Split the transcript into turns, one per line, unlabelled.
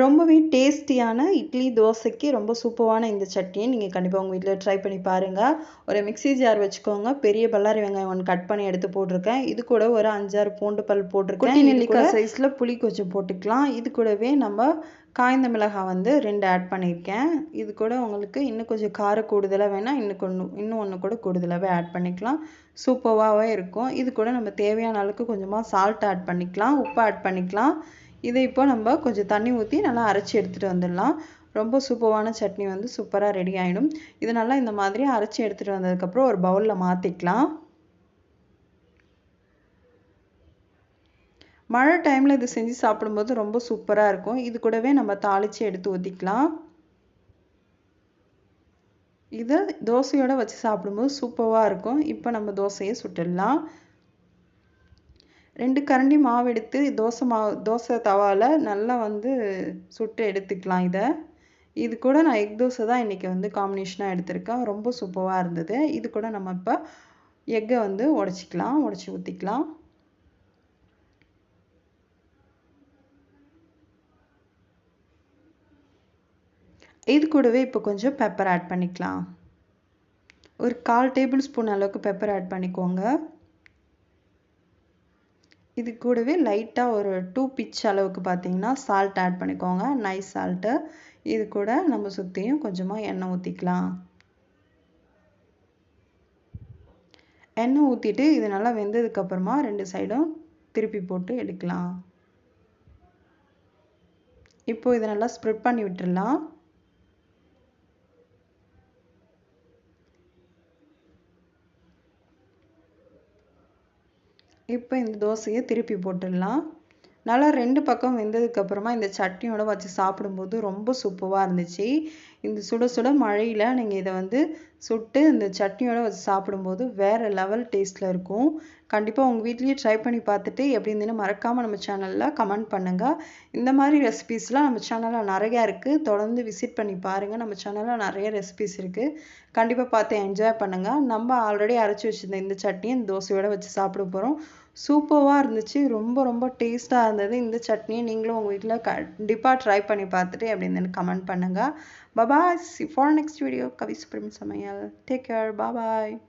ரொம்பவே டேஸ்டியான இட்லி தோசைக்கு ரொம்ப சூப்பரான இந்த சட்னியை நீங்கள் கண்டிப்பாக உங்கள் வீட்டில் ட்ரை பண்ணி பாருங்கள் ஒரு மிக்ஸி ஜார் வச்சுக்கோங்க. பெரிய பல்லாரி வெங்காயம் ஒன்று கட் பண்ணி எடுத்து போட்டிருக்கேன். இது கூட ஒரு அஞ்சாறு பூண்டு பல் போட்டிருக்கேன். நெல்லிக்காய் சைஸில் புளி கொஞ்சம் போட்டுக்கலாம். இது கூடவே நம்ம காய்ந்த மிளகாய் வந்து ரெண்டு ஆட் பண்ணியிருக்கேன். இது கூட உங்களுக்கு இன்னும் கொஞ்சம் காரம் கூடுதலாக வேணால் இன்னும் கொண்டு இன்னும் ஒன்று கூட கூடுதலாகவே ஆட் பண்ணிக்கலாம். சூப்பராகவே இருக்கும். இது கூட நம்ம தேவையான அளவுக்கு கொஞ்சமாக சால்ட் ஆட் பண்ணிக்கலாம். உப்பு ஆட் பண்ணிக்கலாம். இதை இப்போ நம்ம கொஞ்சம் தண்ணி ஊற்றி நல்லா அரைச்சி எடுத்துகிட்டு வந்துடலாம். ரொம்ப சூப்பரான சட்னி வந்து சூப்பராக ரெடி ஆகிடும் இது நல்லா இந்த மாதிரி அரைச்சி எடுத்துகிட்டு வந்ததுக்கப்புறம் ஒரு பவுலில் மாற்றிக்கலாம் மழை டைமில் இது செஞ்சு சாப்பிடும்போது ரொம்ப சூப்பராக இருக்கும். இது கூடவே நம்ம தாளித்து எடுத்து ஊற்றிக்கலாம் இதை தோசையோடு வச்சு சாப்பிடும்போது சூப்பராக இருக்கும். இப்போ நம்ம தோசையை சுட்டுடலாம். ரெண்டு கரண்டி மாவு எடுத்து தோசை மாவு தோசை தவாவில் நல்லா வந்து சுட்டு எடுத்துக்கலாம் இதை. இது கூட நான் எக் தோசை தான் இன்றைக்கி வந்து காம்பினேஷனாக எடுத்திருக்கேன். ரொம்ப சூப்பராக இருந்தது. இது கூட நம்ம இப்போ எக்கை வந்து உடச்சிக்கலாம் உடச்சி ஊற்றிக்கலாம் இது கூடவே இப்போ கொஞ்சம் பெப்பர் ஆட் பண்ணிக்கலாம். ஒரு கால் டேபிள் ஸ்பூன் அளவுக்கு பெப்பர் ஆட் பண்ணிக்கோங்க. இது கூடவே லைட்டாக ஒரு டூ பிச் அளவுக்கு பார்த்தீங்கன்னா சால்ட் ஆட் பண்ணிக்கோங்க. நைஸ் சால்ட்டு இது கூட நம்ம சுற்றியும் கொஞ்சமாக எண்ணெய் ஊற்றிக்கலாம் எண்ணெய் ஊற்றிட்டு இது நல்லா வெந்ததுக்கப்புறமா ரெண்டு சைடும் திருப்பி போட்டு எடுக்கலாம். இப்போது இதை நல்லா ஸ்ப்ரெட் பண்ணி விட்டுடலாம் இப்போ இந்த தோசையை திருப்பி போட்டுடலாம். நல்லா ரெண்டு பக்கம் வெந்ததுக்கப்புறமா இந்த சட்னியோட வச்சு சாப்பிடும்போது ரொம்ப சூப்பராக இருந்துச்சு. இந்த சுட சுட மழையில் நீங்கள் இதை வந்து சுட்டு இந்த சட்னியோடு வச்சு சாப்பிடும்போது வேறு லெவல் டேஸ்ட்டில் இருக்கும். கண்டிப்பாக உங்கள் வீட்லேயே ட்ரை பண்ணி பார்த்துட்டு எப்படி இருந்துன்னு மறக்காமல் நம்ம சேனலில் கமெண்ட் பண்ணுங்கள் இந்த மாதிரி ரெசிபீஸ்லாம் நம்ம சேனலில் நிறையா இருக்குது தொடர்ந்து விசிட் பண்ணி பாருங்கள் நம்ம சேனலில் நிறைய ரெசிபீஸ் இருக்குது கண்டிப்பாக பார்த்து என்ஜாய் பண்ணுங்கள் நம்ம ஆல்ரெடி அரைச்சி வச்சுருந்த இந்த சட்னியை இந்த தோசையோடு வச்சு சாப்பிட போகிறோம் சூப்பராக இருந்துச்சு. ரொம்ப ரொம்ப டேஸ்ட்டாக இருந்தது. இந்த சட்னியை நீங்களும் உங்கள் வீட்டில் கண்டிப்பாக ட்ரை பண்ணி பார்த்துட்டு அப்படின்னு கமெண்ட் பண்ணுங்கள் Bye bye. See you for our next video. Kavi Supreme Samayal. Take care. Bye bye.